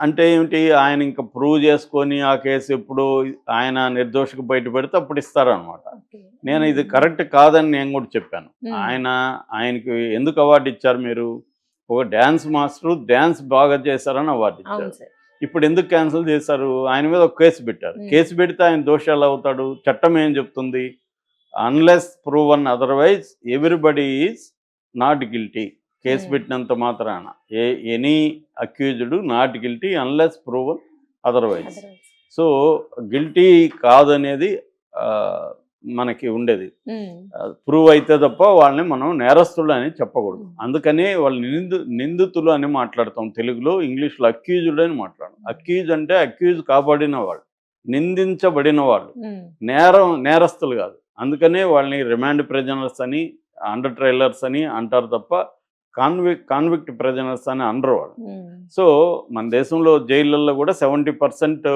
అంటే ఏమిటి? ఆయన ఇంకా ప్రూవ్ చేసుకొని ఆ కేసు ఎప్పుడు ఆయన నిర్దోషికి బయట పెడితే అప్పుడు ఇస్తారనమాట. నేను ఇది. కరెక్ట్ కాదని నేను కూడా చెప్పాను. ఆయన ఆయనకి ఎందుకు అవార్డు ఇచ్చారు మీరు? ఒక డ్యాన్స్ మాస్టర్ డ్యాన్స్ బాగా చేశారని అవార్డు ఇచ్చారు. ఇప్పుడు ఎందుకు క్యాన్సిల్ చేశారు? ఆయన మీద ఒక కేసు పెట్టారు. కేసు పెడితే ఆయన దోషాలు అవుతాడు. చట్టం ఏం చెప్తుంది? Unless proven otherwise everybody is not guilty. Case hmm. పెట్టినంత మాత్రాన a any accused not guilty unless proven otherwise. So guilty కాదనేది మనకి ఉండేది మ్మ్. ప్రూవ్ అయితే తప్ప వాళ్ళని మనం నేరస్తులు అని చెప్పకూడదు మ్మ్. అందుకని వాళ్ళు నిందు నిందితులు అని మాట్లాడతాం తెలుగులో ఇంగ్లీష్లో అక్యూజ్డ్ అని మాట్లాడడం అక్యూజ్ అంటే అక్యూజ్ కాబడిన వాళ్ళు నిందించబడిన వాళ్ళు. నేరం నేరస్తులు కాదు అందుకనే వాళ్ళని రిమాండ్ ప్రెజనర్స్ అని అండర్ ట్రైలర్స్ అని అంటారు తప్ప కాన్విక్ కాన్విక్ట్ ప్రెజనర్స్ అని అనరు వాళ్ళు. సో మన దేశంలో జైళ్ళల్లో కూడా సెవెంటీ పర్సెంట్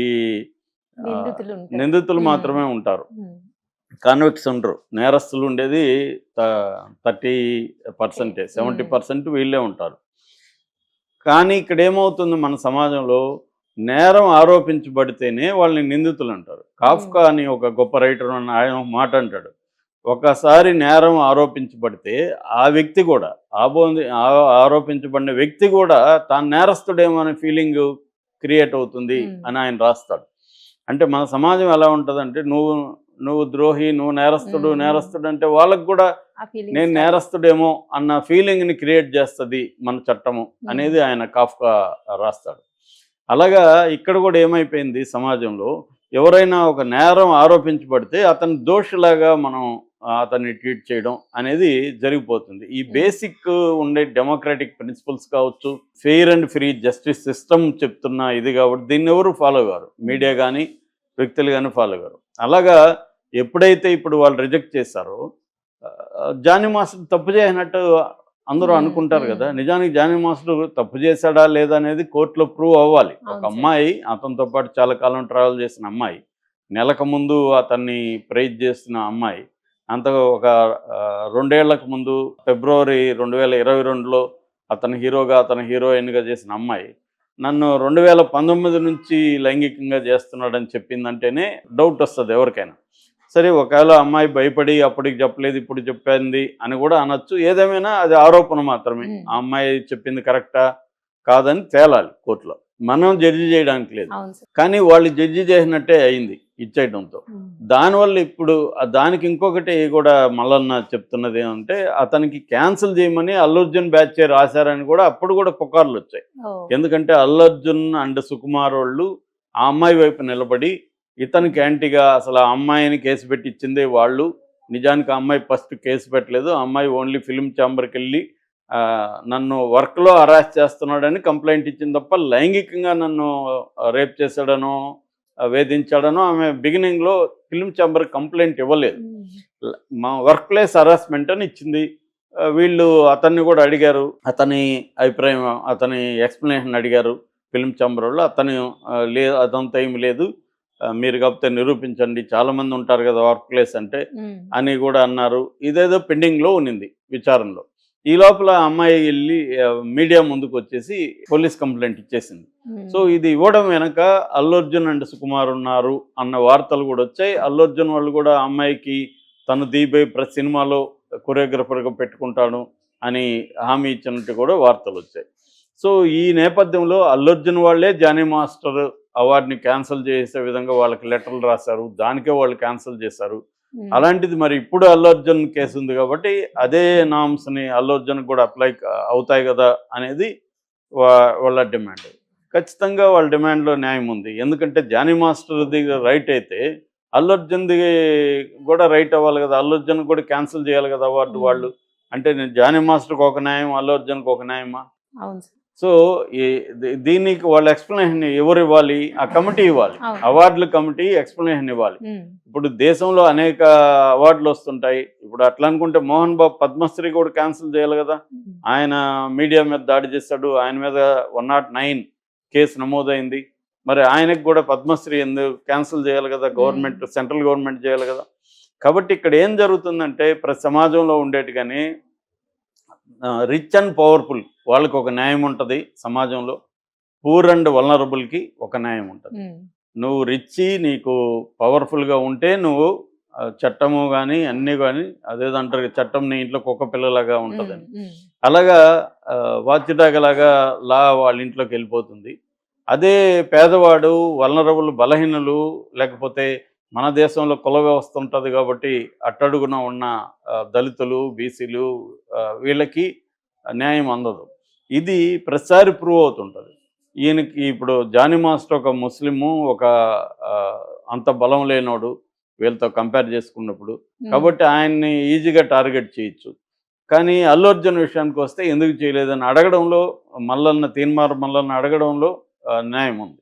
ఈ నిందితులు. మాత్రమే ఉంటారు. కాన్విక్ట్స్ ఉండరు. నేరస్తులు ఉండేది థర్టీ పర్సెంటే సెవెంటీ. పర్సెంట్ వీళ్ళే ఉంటారు. కానీ ఇక్కడ ఏమవుతుంది మన సమాజంలో? నేరం ఆరోపించబడితేనే వాళ్ళని నిందితులు అంటారు. కాఫ్కా అని ఒక గొప్ప రైటర్ ఉన్న ఆయన మాట అంటాడు. ఒకసారి నేరం ఆరోపించబడితే ఆ వ్యక్తి కూడా ఆబోంది ఆ- ఆరోపించబడిన వ్యక్తి కూడా తాను నేరస్తుడేమో అనే ఫీలింగ్ క్రియేట్ అవుతుంది. అని ఆయన రాస్తాడు అంటే మన సమాజం ఎలా ఉంటుందంటే నువ్వు నువ్వు ద్రోహి నువ్వు నేరస్తుడు. నేరస్తుడు అంటే వాళ్ళకు కూడా నేను. నేరస్తుడేమో అన్న ఫీలింగ్ని క్రియేట్ చేస్తుంది మన చట్టము అనేది ఆయన కాఫ్కా రాస్తాడు అలాగా ఇక్కడ కూడా ఏమైపోయింది సమాజంలో ఎవరైనా ఒక నేరం ఆరోపించబడితే అతని దోషిలాగా మనం అతన్ని ట్రీట్ చేయడం అనేది జరిగిపోతుంది. ఈ బేసిక్ ఉండే డెమోక్రాటిక్ ప్రిన్సిపల్స్ కావచ్చు fair and free justice system చెప్తున్న ఇది కాబట్టి దీన్ని ఎవరు ఫాలో కారు? మీడియా కానీ వ్యక్తులు కానీ ఫాలో కారు. అలాగా ఎప్పుడైతే ఇప్పుడు వాళ్ళు రిజెక్ట్ చేశారో జానీ మాస్టర్ తప్పు చేయనట్టు అందరూ అనుకుంటారు. కదా. నిజానికి జానీ మాస్టర్ తప్పు చేశాడా లేదా అనేది కోర్టులో ప్రూవ్ అవ్వాలి. ఒక. అమ్మాయి అతనితో పాటు చాలా కాలం ట్రావెల్ చేసిన అమ్మాయి నెలకు ముందు అతన్ని ప్రైజ్ చేస్తున్న అమ్మాయి అంత ఒక రెండేళ్ళకు ముందు ఫిబ్రవరి రెండు వేల ఇరవై రెండులో అతను హీరోగా అతను హీరోయిన్గా చేసిన అమ్మాయి నన్ను రెండు వేల పంతొమ్మిది నుంచి లైంగికంగా చేస్తున్నాడని చెప్పిందంటేనే డౌట్ వస్తుంది ఎవరికైనా. సరే ఒకవేళ అమ్మాయి భయపడి అప్పటికి చెప్పలేదు ఇప్పుడు చెప్పింది అని కూడా అనొచ్చు. ఏదేమైనా అది ఆరోపణ మాత్రమే. ఆ అమ్మాయి చెప్పింది కరెక్టా? కాదని తేలాలి కోర్టులో. మనం జడ్జి చేయడానికి లేదు. కానీ వాళ్ళు జడ్జి చేసినట్టే అయింది. ఇచ్చేయడంతో. దానివల్ల ఇప్పుడు దానికి ఇంకొకటి కూడా మల్లన్న చెప్తున్నది ఏమంటే అతనికి క్యాన్సిల్ చేయమని అల్లర్జున్ బ్యాచ్ రాశారని కూడా అప్పుడు కూడా పుకార్లు వచ్చాయి. ఎందుకంటే అల్లర్జున్ అండ్ సుకుమార్ వాళ్ళు ఆ అమ్మాయి వైపు నిలబడి ఇతనికి యాంటీగా అసలు ఆ అమ్మాయిని కేసు పెట్టి ఇచ్చిందే వాళ్ళు నిజానికి ఆ అమ్మాయి ఫస్ట్ కేసు పెట్టలేదు ఆ అమ్మాయి ఓన్లీ ఫిల్మ్ ఛాంబర్కి వెళ్ళి నన్ను వర్క్లో అరెస్ట్ చేస్తున్నాడని కంప్లైంట్ ఇచ్చింది తప్ప లైంగికంగా నన్ను రేప్ చేశాడనో వేధించాడనో ఆమె బిగినింగ్లో ఫిల్మ్ ఛాంబర్ కంప్లైంట్ ఇవ్వలేదు. మ్మ్. మా వర్క్ ప్లేస్ హరాస్మెంట్ అని ఇచ్చింది. వీళ్ళు అతన్ని కూడా అడిగారు. అతని అభిప్రాయం అతని ఎక్స్ప్లెనేషన్ అడిగారు. ఫిల్మ్ ఛాంబర్ వాళ్ళు అతను లే అదంతా ఏమి లేదు. మీరు కాకపోతే నిరూపించండి. చాలామంది ఉంటారు కదా వర్క్ ప్లేస్ అంటే మ్మ్. అని కూడా అన్నారు. ఇదేదో పెండింగ్లో ఉన్నింది విచారణలో. ఈ లోపల అమ్మాయి వెళ్ళి మీడియా ముందుకు వచ్చేసి పోలీస్ కంప్లైంట్ ఇచ్చేసింది మ్మ్. సో ఇది ఇవ్వడం వెనక అల్లు అర్జున్ అండ్ సుకుమార్ ఉన్నారు అన్న వార్తలు కూడా వచ్చాయి అల్లు అర్జున్ వాళ్ళు కూడా అమ్మాయికి తను దీపై ప్రతి సినిమాలో కొరియోగ్రఫర్గా పెట్టుకుంటాను అని హామీ ఇచ్చినట్టు కూడా వార్తలు వచ్చాయి సో ఈ నేపథ్యంలో అల్లు అర్జున్ వాళ్ళే జానీ మాస్టర్ అవార్డుని క్యాన్సిల్ చేసే విధంగా వాళ్ళకి లెటర్లు రాశారు దానికే వాళ్ళు క్యాన్సిల్ చేశారు. అలాంటిది మరి ఇప్పుడు అల్లు అర్జున్ కేసు ఉంది కాబట్టి అదే నామ్స్ని అల్లు అర్జున్ కూడా అప్లై అవుతాయి కదా అనేది వాళ్ళ డిమాండ్ ఖచ్చితంగా వాళ్ళ డిమాండ్లో న్యాయం ఉంది. ఎందుకంటే జానీ మాస్టర్ది రైట్ అయితే అల్లు అర్జున్ది కూడా రైట్ అవ్వాలి కదా. అల్లు అర్జున్ కూడా క్యాన్సిల్ చేయాలి కదా అవార్డు. వాళ్ళు. అంటే నేను జానీ మాస్టర్కి ఒక న్యాయం అల్లు అర్జున్కి ఒక న్యాయమా? అవును సార్. సో దీనికి వాళ్ళ ఎక్స్ప్లెనేషన్ ఎవరు ఇవ్వాలి? ఆ కమిటీ ఇవ్వాలి. అవార్డుల కమిటీ ఎక్స్ప్లెనేషన్ ఇవ్వాలి. ఇప్పుడు దేశంలో అనేక అవార్డులు వస్తుంటాయి. ఇప్పుడు అట్లా అనుకుంటే మోహన్ బాబు పద్మశ్రీ కూడా క్యాన్సిల్ చేయాలి కదా. ఆయన మీడియా మీద దాడి చేశాడు. ఆయన మీద వన్ నాట్ నైన్ కేసు నమోదైంది. మరి ఆయనకు కూడా పద్మశ్రీ ఎందుకు క్యాన్సిల్ చేయాలి కదా? గవర్నమెంట్ సెంట్రల్ గవర్నమెంట్ చేయాలి కదా. కాబట్టి ఇక్కడ ఏం జరుగుతుందంటే ప్రతి సమాజంలో ఉండేట్టుగానే రిచ్ అండ్ పవర్ఫుల్ వాళ్ళకి ఒక న్యాయం ఉంటుంది సమాజంలో. పూర్ అండ్ వలనరబుల్కి ఒక న్యాయం ఉంటుంది. నువ్వు రిచ్ నీకు పవర్ఫుల్గా ఉంటే నువ్వు చట్టము కానీ అన్నీ కానీ అదేదంటారు కదా, చట్టం నీ ఇంట్లో కుక్క పిల్లలాగా ఉంటుందని. అలాగా వాచ్యటాగలాగా లా వాళ్ళ ఇంట్లోకి వెళ్ళిపోతుంది. అదే పేదవాడు వలనరబుల్ బలహీనులు లేకపోతే మన దేశంలో కుల వ్యవస్థ ఉంటుంది కాబట్టి అట్టడుగున ఉన్న దళితులు బీసీలు వీళ్ళకి న్యాయం అందదు. ఇది ప్రతిసారి ప్రూవ్ అవుతుంటుంది. ఈయనకి ఇప్పుడు జానీ మాస్టర్ ఒక ముస్లిము ఒక అంత బలం లేనోడు వీళ్ళతో కంపేర్ చేసుకున్నప్పుడు. కాబట్టి ఆయన్ని ఈజీగా టార్గెట్ చేయొచ్చు. కానీ అల్లు అర్జున్ విషయానికి వస్తే ఎందుకు చేయలేదని అడగడంలో మల్లన్న తీన్మార్ మల్లన్న అడగడంలో న్యాయం ఉంది.